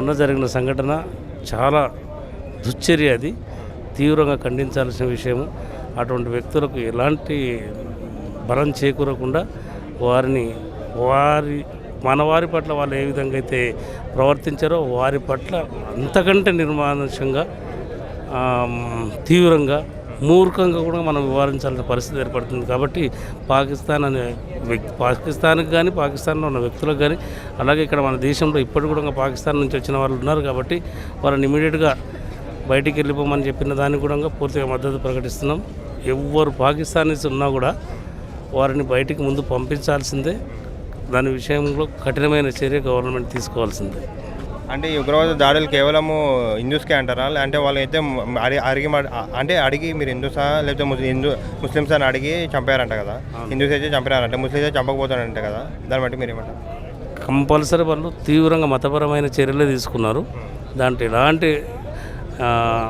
మొన్న జరిగిన సంఘటన చాలా దుశ్చర్య అది. తీవ్రంగా ఖండించాల్సిన విషయము. అటువంటి వ్యక్తులకు ఎలాంటి బలం చేకూరకుండా వారిని వారి మనవారి పట్ల వాళ్ళు ఏ విధంగా అయితే ప్రవర్తించారో వారి పట్ల అంతకంటే నిర్మానుషంగా తీవ్రంగా మూర్ఖంగా కూడా మనం వివరించాల్సిన పరిస్థితి ఏర్పడుతుంది కాబట్టి పాకిస్తాన్ అనే వ్యక్తి పాకిస్తాన్కి కానీ పాకిస్తాన్లో ఉన్న వ్యక్తులకు కానీ అలాగే ఇక్కడ మన దేశంలో ఇప్పటికి కూడా పాకిస్తాన్ నుంచి వచ్చిన వాళ్ళు ఉన్నారు కాబట్టి వాళ్ళని ఇమీడియట్గా బయటికి వెళ్ళిపోమని చెప్పిన దానికి కూడా పూర్తిగా మద్దతు ప్రకటిస్తున్నాం. ఎవ్వరు పాకిస్తానీస్ ఉన్నా కూడా వారిని బయటికి ముందు పంపించాల్సిందే. దాని విషయంలో కఠినమైన చర్య గవర్నమెంట్ తీసుకోవాల్సిందే. అంటే ఈ ఉగ్రవాద దాడులు కేవలము హిందూస్కే అంటారా? అంటే వాళ్ళు అయితే అడిగి అంటే అడిగి మీరు హిందూసా? లేకపోతే ముస్లిం హిందూ ముస్లిమ్స్ అని అడిగి చంపారంట కదా? హిందూస్ అయితే చంపారంట ముస్లిమ్స్ అయితే చంపకపోతారంట కదా? దాన్ని బట్టి మీరు ఏమంటారు? కంపల్సరీ వాళ్ళు తీవ్రంగా మతపరమైన చర్యలే తీసుకున్నారు. దాంట్లో ఎలాంటి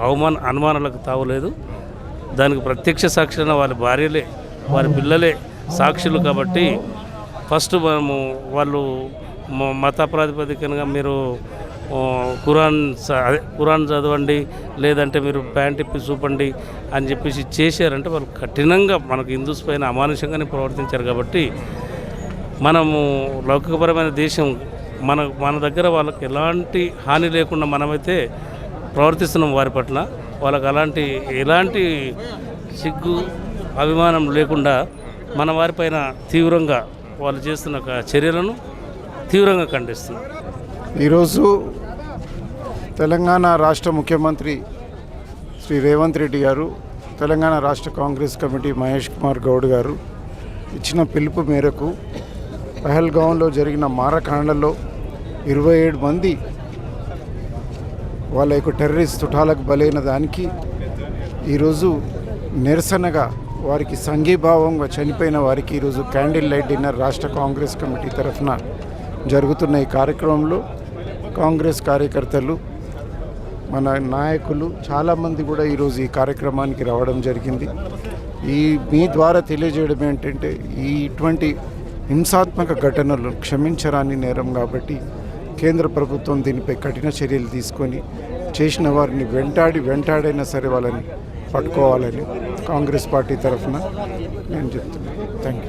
అవమాన అనుమానాలకు తావులేదు దానికి ప్రత్యక్ష సాక్షులైన వాళ్ళ భార్యలే వారి పిల్లలే సాక్షులు కాబట్టి ఫస్ట్ మనము వాళ్ళు మత ప్రాతిపదికనగా మీరు ఖురాన్ అదే ఖురాన్ చదవండి లేదంటే మీరు ప్యాంట్ ఇప్పి చూపండి అని చెప్పేసి చేశారంటే వాళ్ళు కఠినంగా మనకు హిందూస్ పైన అమానుషంగానే ప్రవర్తించారు కాబట్టి మనము లౌకికపరమైన దేశం మన మన దగ్గర వాళ్ళకి ఎలాంటి హాని లేకుండా మనమైతే ప్రవర్తిస్తున్నాం వారి పట్ల. వాళ్ళకి అలాంటి ఎలాంటి సిగ్గు అభిమానం లేకుండా మన వారిపైన తీవ్రంగా వాళ్ళు చేస్తున్న ఒక చర్యలను తీవ్రంగా ఖండిస్తున్నాం. ఈరోజు తెలంగాణ రాష్ట్ర ముఖ్యమంత్రి శ్రీ రేవంత్ రెడ్డి గారు తెలంగాణ రాష్ట్ర కాంగ్రెస్ కమిటీ మహేష్ కుమార్ గౌడ్ గారు ఇచ్చిన పిలుపు మేరకు పహల్గాంలో జరిగిన మారకాండలో ఇరవై ఏడు మంది వాళ్ళ యొక్క టెర్రరిస్ట్ తుటాలకు బలైన దానికి ఈరోజు నిరసనగా వారికి సంఘీభావంగా చనిపోయిన వారికి ఈరోజు క్యాండిల్ లైట్ డిన్నర్ రాష్ట్ర కాంగ్రెస్ కమిటీ తరఫున జరుగుతున్న ఈ కార్యక్రమంలో కాంగ్రెస్ కార్యకర్తలు మన నాయకులు చాలామంది కూడా ఈరోజు ఈ కార్యక్రమానికి రావడం జరిగింది. ఈ మీ ద్వారా తెలియజేయడం ఏంటంటే ఈ ఇటువంటి హింసాత్మక ఘటనలు క్షమించరాని నేరం కాబట్టి కేంద్ర ప్రభుత్వం దీనిపై కఠిన చర్యలు తీసుకొని చేసిన వారిని వెంటాడి వెంటాడైనా సరే వాళ్ళని పట్టుకోవాలని కాంగ్రెస్ పార్టీ తరఫున నేను చెప్తున్నాను. Thank you